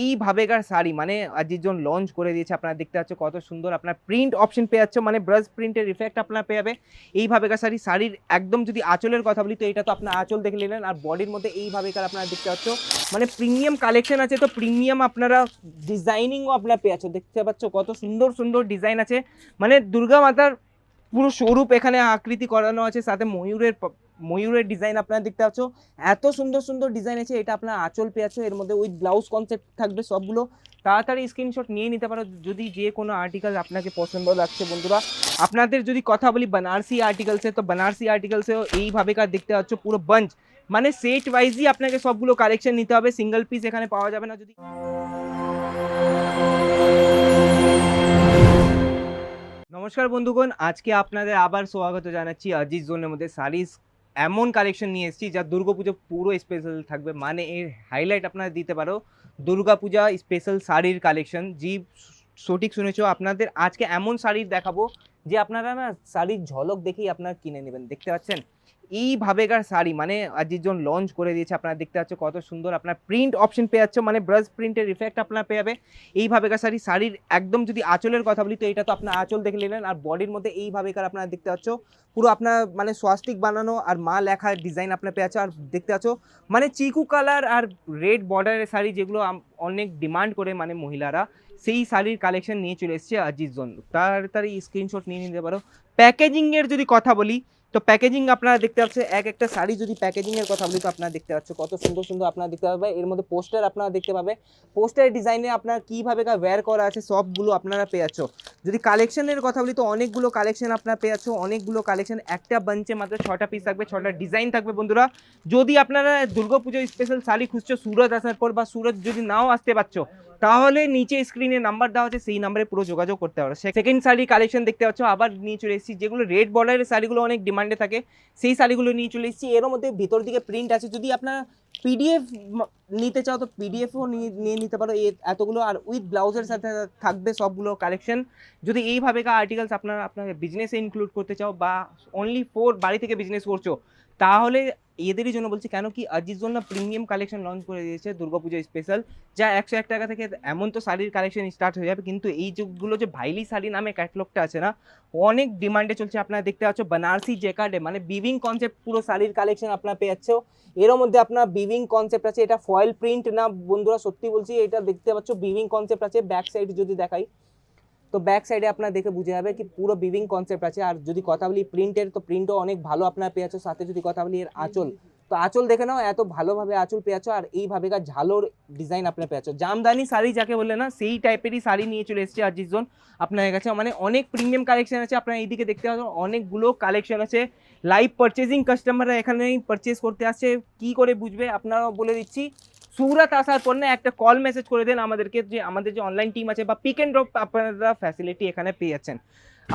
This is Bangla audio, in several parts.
এইভাবেকার শাড়ি মানে আজিজন লঞ্চ করে দিয়েছে, আপনারা দেখতে পাচ্ছ কত সুন্দর আপনার প্রিন্ট অপশন পেয়ে যাচ্ছে মানে ব্রাশ প্রিন্টের ইফেক্ট আপনার পেয়ে যাবে এইভাবেকার শাড়ি, শাড়ির একদম যদি আঁচলের কথা বলি, তো এটা তো আপনার আঁচল দেখে নিলেন, আর বডির মধ্যে এইভাবেকার আপনারা দেখতে পাচ্ছ মানে প্রিমিয়াম কালেকশন আছে, তো প্রিমিয়াম আপনারা ডিজাইনিংও আপনারা পেয়ে যাচ্ছ দেখতে পাচ্ছ কত সুন্দর সুন্দর ডিজাইন আছে। মানে দুর্গা মাতার পুরো স্বরূপ এখানে আকৃতি করানো আছে, সাথে ময়ূরের ময়ূরের ডিজাইন আপনারা দেখতে পাচ্ছ। এত সুন্দর সুন্দর ডিজাইন আছে, এটা আপনার আঁচল পেয়ে যাচ্ছ এর মধ্যে উইথ ব্লাউজ কনসেপ্ট থাকবে সবগুলো। তাড়াতাড়ি স্ক্রিনশট নিয়ে নিতে পারো, যদি যে কোনো আর্টিকেল আপনাকে পছন্দ লাগছে বন্ধুরা। আপনাদের যদি কথা বলি বানারসি আর্টিকেলসে তো বানারসি আর্টিকেলসেও এইভাবে কার দেখতে পাচ্ছ, পুরো বাঞ্চ মানে সেট ওয়াইজই আপনাকে সবগুলো কালেকশন নিতে হবে সিঙ্গেল পিস এখানে পাওয়া যাবে না যদি। নমস্কার বন্ধুগণ, আজকে আপনাদের আবার স্বাগত জানাচ্ছি আজিজ জোনের মধ্যে শাড়ির এমন কালেকশন নিয়ে এসেছি যা দুর্গাপুজো পুরো স্পেশাল থাকবে। মানে এর হাইলাইট আপনারা দিতে পারো। দুর্গাপূজা স্পেশাল শাড়ির কালেকশন জি, সঠিক শুনেছ, আপনাদের আজকে এমন শাড়ির দেখাবো যে আপনারা না শাড়ির ঝলক দেখেই আপনারা কিনে নেবেন। দেখতে পাচ্ছেন? এইভাবেকার শাড়ি মানে আজিজন লঞ্চ করে দিয়েছে, আপনারা দেখতে পাচ্ছ কত সুন্দর আপনার প্রিন্ট অপশন পেয়ে যাচ্ছে মানে ব্রাশ প্রিন্টের ইফেক্ট আপনারা পেয়ে যাবে। এইভাবেকার শাড়ি, শাড়ির একদম যদি আঁচলের কথা বলি, তো এটা তো আপনার আঁচল দেখে নিলেন, আর বডির মধ্যে এইভাবেকার আপনারা দেখতে পাচ্ছ, পুরো আপনার মানে স্বাস্তিক বানানো আর মা লেখার ডিজাইন আপনার পেয়ে আছে আর দেখতে পাচ্ছ মানে চিকু কালার আর রেড বর্ডারের শাড়ি যেগুলো অনেক ডিমান্ড করে মানে মহিলারা, সেই শাড়ির কালেকশন নিয়ে চলে এসেছে আজিজ জন। তাড়াতাড়ি স্ক্রিনশট নিয়ে নিতে পারো। প্যাকেজিংয়ের যদি কথা বলি তো প্যাকেজিং আপনারা দেখতে পাচ্ছেন, এক একটা শাড়ি যদি প্যাকেজিংয়ের কথা বলি, তো আপনারা দেখতে পাচ্ছ কত সুন্দর সুন্দর আপনারা দেখতে পাবে এর মধ্যে পোস্টার আপনারা দেখতে পাবে পোস্টার ডিজাইনে আপনার কীভাবে ওয়্যার করা আছে, সবগুলো আপনারা পেয়ে যাচ্ছ। যদি কালেকশনের কথা বলি, তো অনেকগুলো কালেকশন আপনারা পেয়ে যাচ্ছ। অনেকগুলো কালেকশন একটা বাঞ্চে মাত্র ছটা পিস থাকবে ছটা ডিজাইন থাকবে বন্ধুরা। যদি আপনারা দুর্গাপুজো স্পেশাল শাড়ি খুঁজছো, সুরত আসার পর বা সুরত যদি নাও আসতে পারছ, তাহলে নিচে স্ক্রিনে নাম্বার দেওয়া আছে, সেই নাম্বারে পুরো যোগাযোগ করতে পারো। সেকেন্ড শাড়ি কালেকশন দেখতে পাচ্ছ, আবার নিয়ে চলে এসেছি, যেগুলো রেড বর্ডারের শাড়িগুলো অনেক ডিমান্ডে থাকে, সেই শাড়িগুলো নিয়ে চলে এসেছি। এর মধ্যে ভিতর দিকে প্রিন্ট আছে। যদি আপনার পিডিএফ নিতে চাও, তো পিডিএফও নিয়ে নিতে পারো। এতগুলো আর উইথ ব্লাউজের সাথে থাকবে সবগুলো কালেকশন যদি এইভাবে আর্টিকেলস আপনারা, আপনার বিজনেসে ইনক্লুড করতে চাও বা অনলি ফোর বাড়ি থেকে বিজনেস করছ, তাহলে এদেরই জন্য বলছি, কেন কি আজিজ জন্য প্রিমিয়াম কালেকশন লঞ্চ করে দিয়েছে দুর্গাপুজো স্পেশাল যা একশো এক টাকা থেকে এমন তো শাড়ির কালেকশন স্টার্ট হয়ে যাবে, কিন্তু এই যুগগুলো যে ভাইলি শাড়ি নামে ক্যাটলগটা আছে না, অনেক ডিমান্ডে চলছে। আপনারা দেখতে পাচ্ছ বানারসি জেকার্ডে মানে বিভিং কনসেপ্ট পুরো শাড়ির কালেকশন আপনারা পেয়ে যাচ্ছ। এর মধ্যে আপনার বিভিং কনসেপ্ট আছে, এটা ফয়েল প্রিন্ট না বন্ধুরা, সত্যি বলছি, এটা দেখতে পাচ্ছ বিভিং কনসেপ্ট আছে ব্যাক সাইড যদি দেখাই। তো ব্যাক সাইডে আপনার দেখে বুঝে যাবে কি পুরো বিভিং কনসেপ্ট আছে। আর যদি কথা বলি প্রিন্টের তো প্রিন্টও অনেক ভালো আপনার পেয়ে যাচ্ছ। সাথে যদি কথা বলি এর আঁচল। তো আঁচল দেখে নাও এত ভালোভাবে আঁচল পেয়ে যাচ্ছ। আর এইভাবেকার ঝালোর ডিজাইন আপনার পেয়ে যাচ্ছ। জামদানি শাড়ি যাকে বলে না সেই টাইপেরই শাড়ি নিয়ে চলে এসেছে আজিজ জোন আপনার কাছে মানে অনেক প্রিমিয়াম কালেকশন আছে। আপনার এইদিকে দেখতে পাচ্ছেন অনেকগুলো কালেকশন আছে। লাইভ পারচেজিং কাস্টমাররা এখানেই পারচেজ করতে আসছে। কি করে বুঝবে? আপনারা বলে দিচ্ছি। সুরাত আসার পর না একটা কল মেসেজ করে দেন আমাদেরকে যে, আমাদের যে অনলাইন টিম আছে বা পিক অ্যান্ড ড্রপ আপনারা ফ্যাসিলিটি এখানে পেয়ে যাচ্ছেন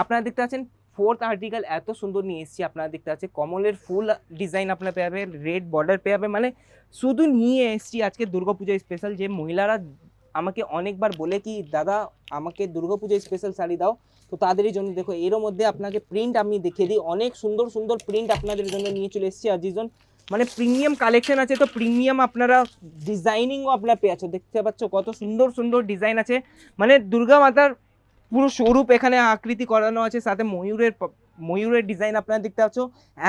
আপনারা দেখতে পাচ্ছেন ফোর্থ আর্টিকেল এত সুন্দর নিয়ে এসেছি, আপনারা দেখতে পাচ্ছেন, কমলের ফুল ডিজাইন আপনারা পেয়ে যাবে রেড বর্ডার পেয়ে যাবে মানে শুধু নিয়ে এসেছি আজকে দুর্গাপূজা স্পেশাল যে মহিলারা আমাকে অনেকবার বলে কি, দাদা, আমাকে দুর্গাপূজা স্পেশাল শাড়ি দাও। তো তাদেরই জন্য দেখো এর মধ্যে আপনাকে প্রিন্ট আমি দেখিয়ে দিই, অনেক সুন্দর সুন্দর প্রিন্ট আপনাদের জন্য নিয়ে চলে এসেছি, আজিজন। মানে প্রিমিয়াম কালেকশন আছে, তো প্রিমিয়াম আপনারা ডিজাইনিংও আপনারা পেয়ে আছো দেখতে পাচ্ছ কত সুন্দর সুন্দর ডিজাইন আছে। মানে দুর্গা মাতার পুরো স্বরূপ এখানে আকৃতি করানো আছে, সাথে ময়ূরের ময়ূরের ডিজাইন আপনারা দেখতে পাচ্ছ।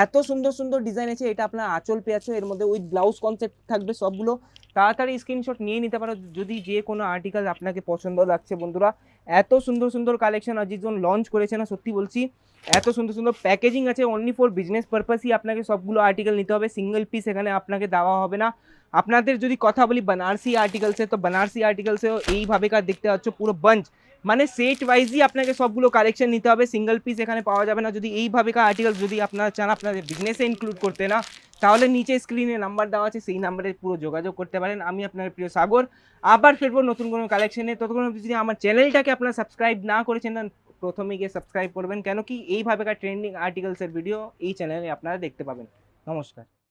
এত সুন্দর সুন্দর ডিজাইন আছে, এটা আপনার আঁচল পেয়ে আছো এর মধ্যে উইথ ব্লাউজ কনসেপ্ট থাকবে সবগুলো। তাড়াতাড়ি স্ক্রিনশট নিয়ে নিতে পারো, যদি যে কোনো আর্টিকেল আপনাকে পছন্দ লাগছে বন্ধুরা। এত সুন্দর সুন্দর কালেকশন আজিজন লঞ্চ করেছে না, সত্যি বলছি। এত সুন্দর সুন্দর প্যাকেজিং আছে অনলি ফর বিজনেস পারপাসই আপনাকে সবগুলো আর্টিকেল নিতে হবে। সিঙ্গেল পিস এখানে আপনাকে দেওয়া হবে না। আপনাদের যদি কথা বলি বানারসি আর্টিকেলসে তো বানারসি আর্টিকেলসেও এইভাবেকার দেখতে পাচ্ছ, পুরো বাঞ্চ মানে সেট ওয়াইজই আপনাকে সবগুলো কালেকশন নিতে হবে। সিঙ্গেল পিস এখানে পাওয়া যাবে না। যদি এইভাবেকার আর্টিকেল যদি আপনারা চান আপনাদের বিজনেসে ইনক্লুড করতে না, তাহলে নিচে স্ক্রিনে নাম্বার দেওয়া আছে। সেই নাম্বারে পুরো যোগাযোগ করতে পারেন। আমি আপনার প্রিয় সাগর। আবার ফিরবো নতুন কোনো কালেকশনে ততক্ষণ যদি আমার চ্যানেলটাকে আপনারা সাবস্ক্রাইব না করেছেন প্রথমে গিয়ে সাবস্ক্রাইব করবেন। কেন কি এইভাবেকার ট্রেন্ডিং আর্টিকেলসের ভিডিও এই চ্যানেলে আপনারা দেখতে পাবেন। নমস্কার।